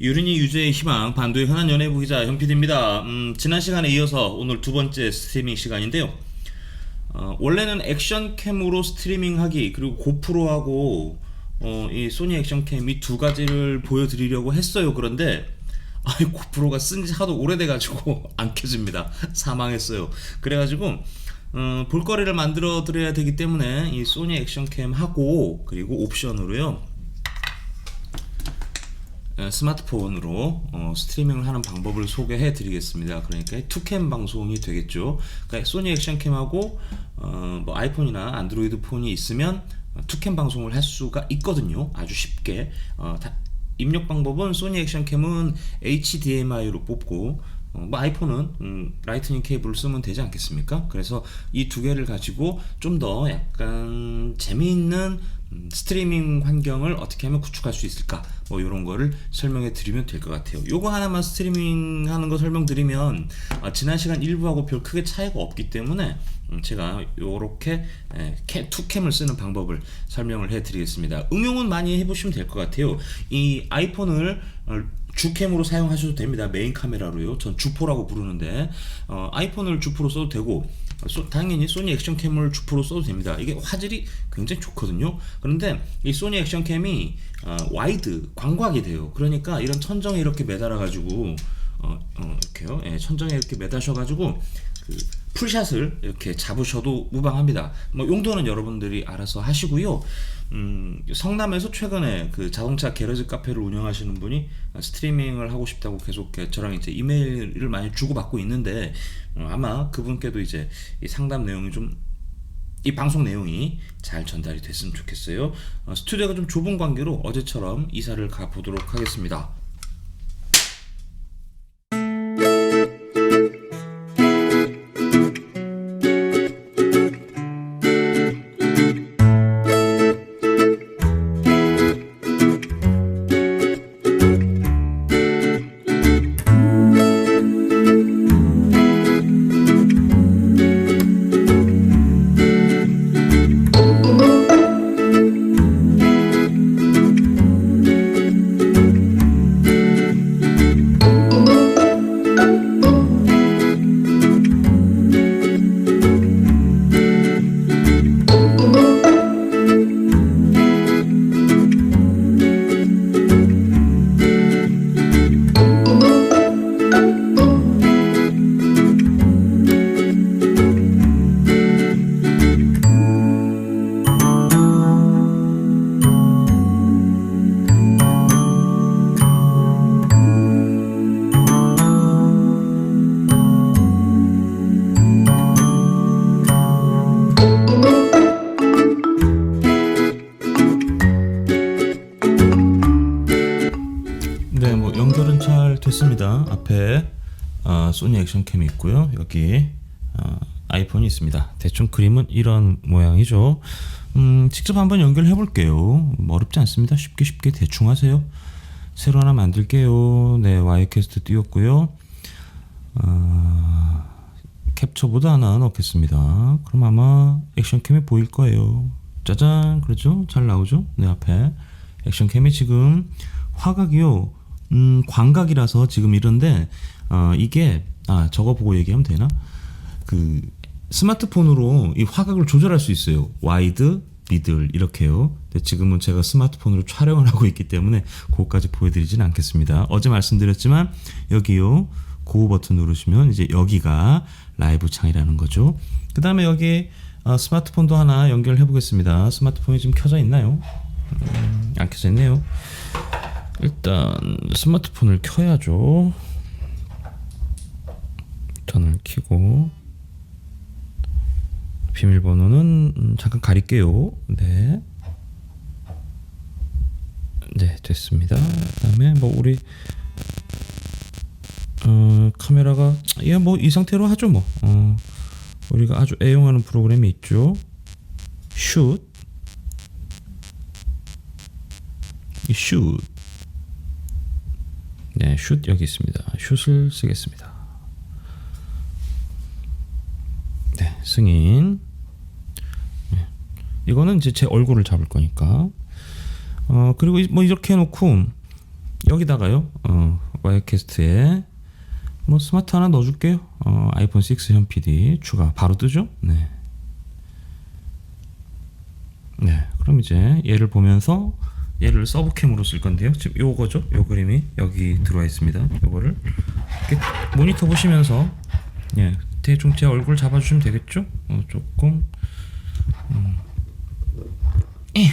유린이 유죄의 희망 반도의 흔한 연예부 기자 현PD입니다. 음, 지난 시간에 이어서 오늘 두 번째 스트리밍 시간인데요. 어, 원래는 액션캠으로 스트리밍하기 그리고 고프로하고 어, 이 소니 액션캠 이 두 가지를 보여드리려고 했어요. 그런데 아이 고프로가 쓴지 하도 오래돼가지고 안 켜집니다. 사망했어요. 그래가지고 어, 볼거리를 만들어 드려야 되기 때문에 이 소니 액션캠 하고 그리고 옵션으로요. 에, 스마트폰으로 어, 스트리밍을 하는 방법을 소개해 드리겠습니다. 그러니까 투캠 방송이 되겠죠. 그러니까 소니 액션캠하고 어, 뭐 아이폰이나 안드로이드 폰이 있으면 어, 투캠 방송을 할 수가 있거든요. 아주 쉽게. 어, 다- 입력 방법은 소니 액션캠은 HDMI로 뽑고 어, 뭐 아이폰은 음, 라이트닝 케이블을 쓰면 되지 않겠습니까? 그래서 이 두 개를 가지고 좀 더 약간 재미있는 음, 스트리밍 환경을 어떻게 하면 구축할 수 있을까? 뭐 이런 거를 설명해 드리면 될 것 같아요. 요거 하나만 스트리밍 하는 거 설명드리면 아, 지난 시간 1부하고 별 크게 차이가 없기 때문에 음, 제가 요렇게 에, 캐, 투캠을 쓰는 방법을 설명을 해 드리겠습니다. 응용은 많이 해보시면 될 것 같아요. 이 아이폰을 어, 주캠으로 사용하셔도 됩니다. 메인 카메라로요. 전 주포라고 부르는데 어, 아이폰을 주포로 써도 되고 소- 당연히 소니 액션캠을 주포로 써도 됩니다. 이게 화질이 굉장히 좋거든요. 그런데 이 소니 액션캠이 어, 와이드 광각이 돼요. 그러니까 이런 천정에 이렇게 매달아 가지고 어, 어, 이렇게요. 예, 천정에 이렇게 매다셔 가지고 그 풀샷을 이렇게 잡으셔도 무방합니다. 뭐 용도는 여러분들이 알아서 하시고요. 음, 성남에서 최근에 그 자동차 게러지 카페를 운영하시는 분이 스트리밍을 하고 싶다고 계속 저랑 이제 이메일을 많이 주고받고 있는데 어, 아마 그분께도 이제 이 상담 내용이 좀 이 방송 내용이 잘 전달이 됐으면 좋겠어요. 어, 스튜디오가 좀 좁은 관계로 어제처럼 이사를 가 보도록 하겠습니다. 됐습니다. 앞에 어, 소니 액션캠이 있고요. 여기 어, 아이폰이 있습니다. 대충 그림은 이런 모양이죠. 음, 직접 한번 연결해 볼게요. 뭐 어렵지 않습니다. 쉽게 쉽게 대충 하세요. 새로 하나 만들게요. 네, 와이캐스트 띄웠고요. 어, 캡처보드 하나 넣겠습니다. 그럼 아마 액션캠이 보일 거예요. 짜잔, 그렇죠? 잘 나오죠? 내 앞에 액션캠이 지금 화각이요. 음, 광각이라서 지금 이런데 어, 이게 아 저거 보고 얘기하면 되나? 그 스마트폰으로 이 화각을 조절할 수 있어요. 와이드, 미들 이렇게요. 근데 지금은 제가 스마트폰으로 촬영을 하고 있기 때문에 그거까지 보여드리진 않겠습니다. 어제 말씀드렸지만 여기요 고 버튼 누르시면 이제 여기가 라이브 창이라는 거죠. 그 다음에 여기 어, 스마트폰도 하나 연결해 보겠습니다. 스마트폰이 지금 켜져 있나요? 음, 안 켜져 있네요. 일단 스마트폰을 켜야죠. 전을 켜고 비밀번호는 음, 잠깐 가릴게요. 네. 네, 됐습니다. 그다음에 뭐 우리 어, 카메라가 예, 뭐 이 상태로 하죠, 뭐. 어, 우리가 아주 애용하는 프로그램이 있죠. 슛. 이 슛. 네, 슛 여기 있습니다. 슛을 쓰겠습니다. 네, 승인. 네. 이거는 이제 제 얼굴을 잡을 거니까. 어, 그리고 이- 뭐 이렇게 해놓고 여기다가요. 어, 와이캐스트에 뭐 스마트 하나 넣어줄게요. 어, 아이폰 6 현 PD 추가 바로 뜨죠? 네. 네. 그럼 이제 얘를 보면서 얘를 서브캠으로 쓸 건데요. 지금 요거죠? 요 그림이 여기 들어와 있습니다. 요거를 모니터 보시면서 예 대충 제 얼굴 잡아주시면 되겠죠? 어, 조금 음. 예.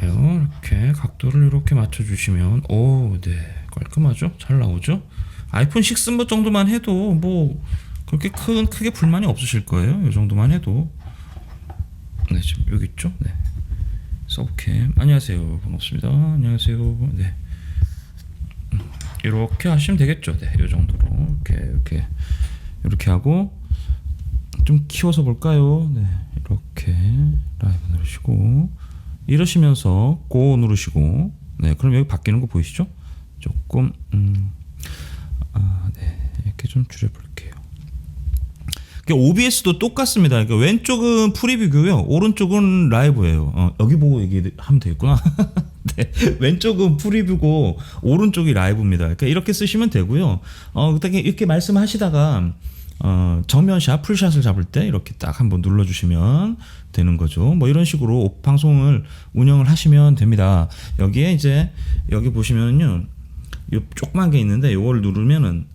자요 이렇게 각도를 이렇게 맞춰주시면 오 네 깔끔하죠? 잘 나오죠? 아이폰 6뭐 정도만 해도 뭐 그렇게 큰 크게 불만이 없으실 거예요. 이 정도만 해도 네 지금 여기 있죠? 네. 서브캠. 안녕하세요. 반갑습니다. 안녕하세요. 네. 음, 이렇게 하시면 되겠죠. 네 이 정도로. 이렇게 이렇게 이렇게 하고 좀 키워서 볼까요? 네 이렇게 라이브 누르시고 이러시면서 고 누르시고. 네 그럼 여기 바뀌는 거 보이시죠? 조금 음, 아, 네. 이렇게 좀 줄여볼게요 OBS도 똑같습니다. 그러니까 왼쪽은 프리뷰고요, 오른쪽은 라이브예요. 어, 여기 보고 얘기하면 되겠구나. 네, 왼쪽은 프리뷰고 오른쪽이 라이브입니다. 그러니까 이렇게 쓰시면 되고요. 어, 이렇게 말씀하시다가 어, 정면샷, 풀샷을 잡을 때 이렇게 딱 한번 눌러주시면 되는 거죠. 뭐 이런 식으로 방송을 운영을 하시면 됩니다. 여기에 이제 여기 보시면요, 요 조그만 게 있는데 요걸 누르면은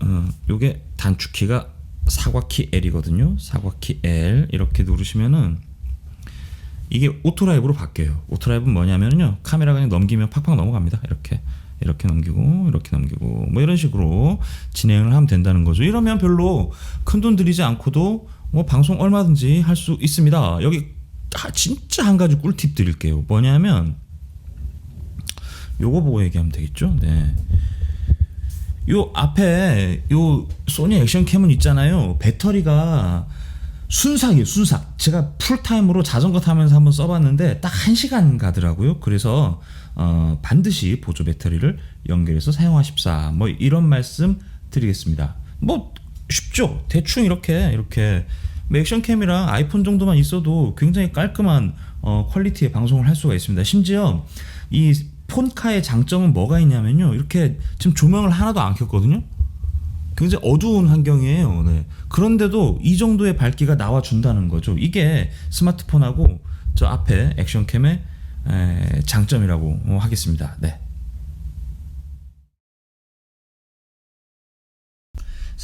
어, 요게 단축키가 사과키 L이거든요. 사과키 L 이렇게 누르시면은 이게 오토라이브로 바뀌어요. 오토라이브는 뭐냐면요. 카메라가 그냥 넘기면 팍팍 넘어갑니다. 이렇게 이렇게 넘기고 이렇게 넘기고 뭐 이런 식으로 진행을 하면 된다는 거죠. 이러면 별로 큰 돈 들이지 않고도 뭐 방송 얼마든지 할 수 있습니다. 여기 아, 진짜 한 가지 꿀팁 드릴게요. 뭐냐면 요거 보고 얘기하면 되겠죠. 네. 요 앞에 요 소니 액션 캠은 있잖아요. 배터리가 순삭이에요, 순삭. 제가 풀타임으로 자전거 타면서 한번 써봤는데 딱 1시간 가더라고요. 그래서 어, 반드시 보조 배터리를 연결해서 사용하십사. 뭐 이런 말씀 드리겠습니다. 뭐 쉽죠. 대충 이렇게 이렇게 뭐 액션캠이랑 아이폰 정도만 있어도 굉장히 깔끔한 어, 퀄리티의 방송을 할 수가 있습니다. 심지어 이 폰카의 장점은 뭐가 있냐면요. 이렇게 지금 조명을 하나도 안 켰거든요. 굉장히 어두운 환경이에요. 네. 그런데도 이 정도의 밝기가 나와 준다는 거죠. 이게 스마트폰하고 저 앞에 액션캠의 에, 장점이라고 하겠습니다. 네.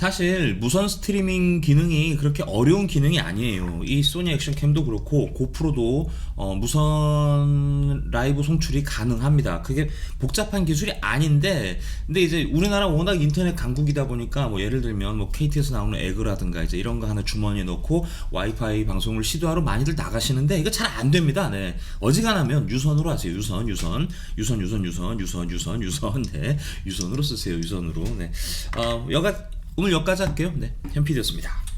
사실 무선 스트리밍 기능이 그렇게 어려운 기능이 아니에요. 이 소니 액션 캠도 그렇고 고프로도 어, 무선 라이브 송출이 가능합니다. 그게 복잡한 기술이 아닌데, 근데 이제 우리나라 워낙 인터넷 강국이다 보니까 뭐 예를 들면 뭐 KT에서 나오는 에그라든가 이제 이런 거 하나 주머니에 넣고 와이파이 방송을 시도하러 많이들 나가시는데 이거 잘 안 됩니다. 네, 어지간하면 유선으로 하세요. 유선, 유선, 유선, 유선, 유선, 유선, 유선, 유선, 네, 유선으로 쓰세요. 유선으로. 네, 어, 여가 오늘 여기까지 할게요. 네, 현피디였습니다.